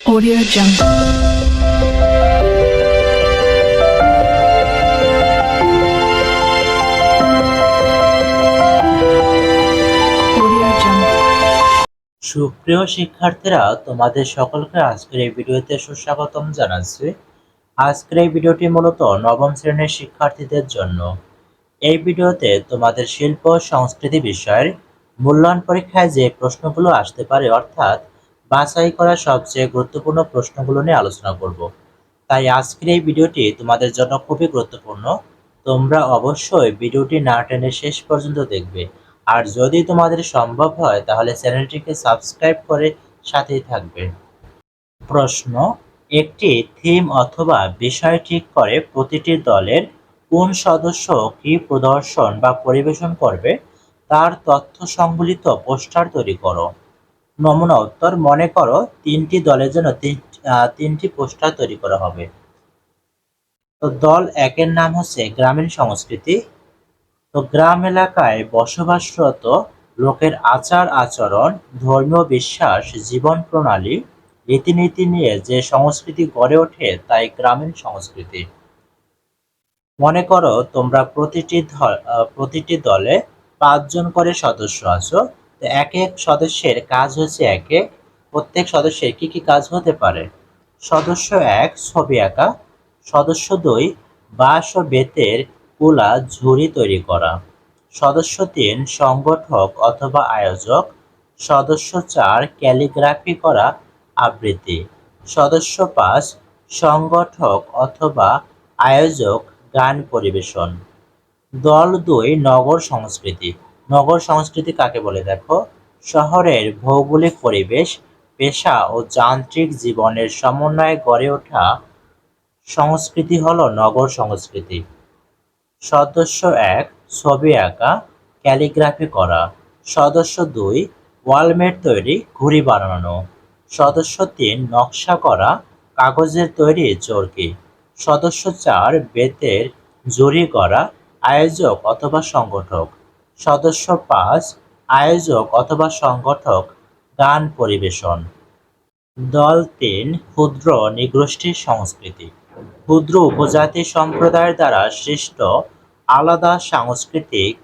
Audio Jungle. সুপ্রিয় শিক্ষার্থীরা, তোমাদের সকলকে আজকের এই ভিডিওতে সুস্বাগতম জানাচ্ছি। আজকের এই ভিডিওটি মূলত নবম শ্রেণির শিক্ষার্থীদের জন্য। এই ভিডিওতে তোমাদের শিল্প সংস্কৃতি বিষয়ের মূল্যায়ন পরীক্ষায় যে প্রশ্নগুলো আসতে পারে, অর্থাৎ বাছাই করা সবচেয়ে গুরুত্বপূর্ণ প্রশ্নগুলো নিয়ে আলোচনা করব। তাই আজকের এই ভিডিওটি তোমাদের জন্য খুবই গুরুত্বপূর্ণ। তোমরা অবশ্যই ভিডিওটি না টেনে শেষ পর্যন্ত দেখবে। আর যদি তোমাদের সম্ভব হয়, তাহলে চ্যানেলটিকে সাবস্ক্রাইব করে সাথেই থাকবে। প্রশ্ন, একটি থিম অথবা বিষয় ঠিক করে প্রতিটি দলের কোন সদস্য কি প্রদর্শন বা পরিবেশন করবে, তার তথ্য সংবলিত পোস্টার তৈরি করো। নমুনা উত্তর, মনে করো তিনটি দলের জন্য তিনটি পোস্টার তৈরি করা হবে। তো দল একের নাম হচ্ছে গ্রামীণ সংস্কৃতি। তো গ্রাম এলাকায় বসবাসরত লোকের আচার আচরণ, ধর্মীয় বিশ্বাস, জীবন প্রণালী, রীতিনীতি নিয়ে যে সংস্কৃতি গড়ে ওঠে তাই গ্রামীণ সংস্কৃতি। মনে করো তোমরা প্রতিটি প্রতিটি দলে পাঁচজন করে সদস্য আছো তো এক এক সদস্যের কাজ হচ্ছে এক এক প্রত্যেক সদস্যের কি কি কাজ হতে পারে? সদস্য এক, ছবি আঁকা। সদস্য দুই, বাঁশ ও বেতের কুলা ঝুড়ি তৈরি করা। সদস্য তিন, সংগঠক অথবা আয়োজক। সদস্য চার, ক্যালিগ্রাফি করা আবৃত্তি। সদস্য পাঁচ, সংগঠক অথবা আয়োজক গান পরিবেশন। দল দুই, নগর সংস্কৃতি। নগর সংস্কৃতি কাকে বলে দেখো? শহরের ভৌগোলিক পরিবেশ, পেশা ও যান্ত্রিক জীবনের সমন্বয়ে গড়ে ওঠা সংস্কৃতি হলো নগর সংস্কৃতি। সদস্য এক, ছবি আঁকা, ক্যালিগ্রাফি করা। সদস্য দুই, ওয়ালমেট তৈরি, ঘুড়ি বানানো। সদস্য তিন, নকশা করা, কাগজের তৈরি চরকি। সদস্য চার, বেতের জরি করা, আয়োজক অথবা সংগঠক। সদস্য পাঁচ, আয়োজক অথবা সংগঠক, গান পরিবেশন। দল তিন, ক্ষুদ্র নিগোষ্ঠীর সংস্কৃতি। ক্ষুদ্র উপজাতি সম্প্রদায়ের দ্বারা সৃষ্ট আলাদা সাংস্কৃতিক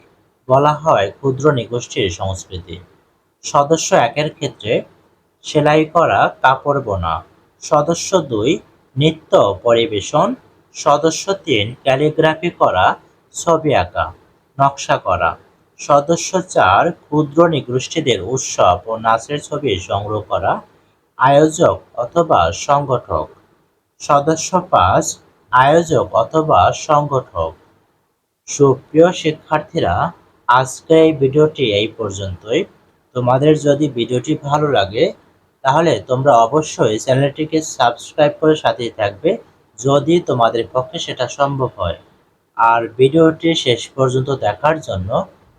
বলা হয় ক্ষুদ্র নিগোষ্ঠীর সংস্কৃতি। সদস্য একের ক্ষেত্রে সেলাই করা, কাপড় বোনা। সদস্য দুই, নৃত্য পরিবেশন। সদস্য তিন, ক্যালিগ্রাফি করা, ছবি আঁকা, নকশা করা। সদস্য চার, ক্ষুদ্র নিগোষ্ঠীদের উৎসব ও নাচের ছবি সংগ্রহ করা, আয়োজক অথবা সংগঠক। সদস্য পাঁচ, আয়োজক অথবা সংগঠক। সুপ্রিয় শিক্ষার্থীরা, আজকে এই ভিডিওটি এই পর্যন্তই। তোমাদের যদি ভিডিওটি ভালো লাগে, তাহলে তোমরা অবশ্যই চ্যানেলটিকে সাবস্ক্রাইব করে সাথেই থাকবে যদি তোমাদের পক্ষে সেটা সম্ভব হয়। আর ভিডিওটি শেষ পর্যন্ত দেখার জন্য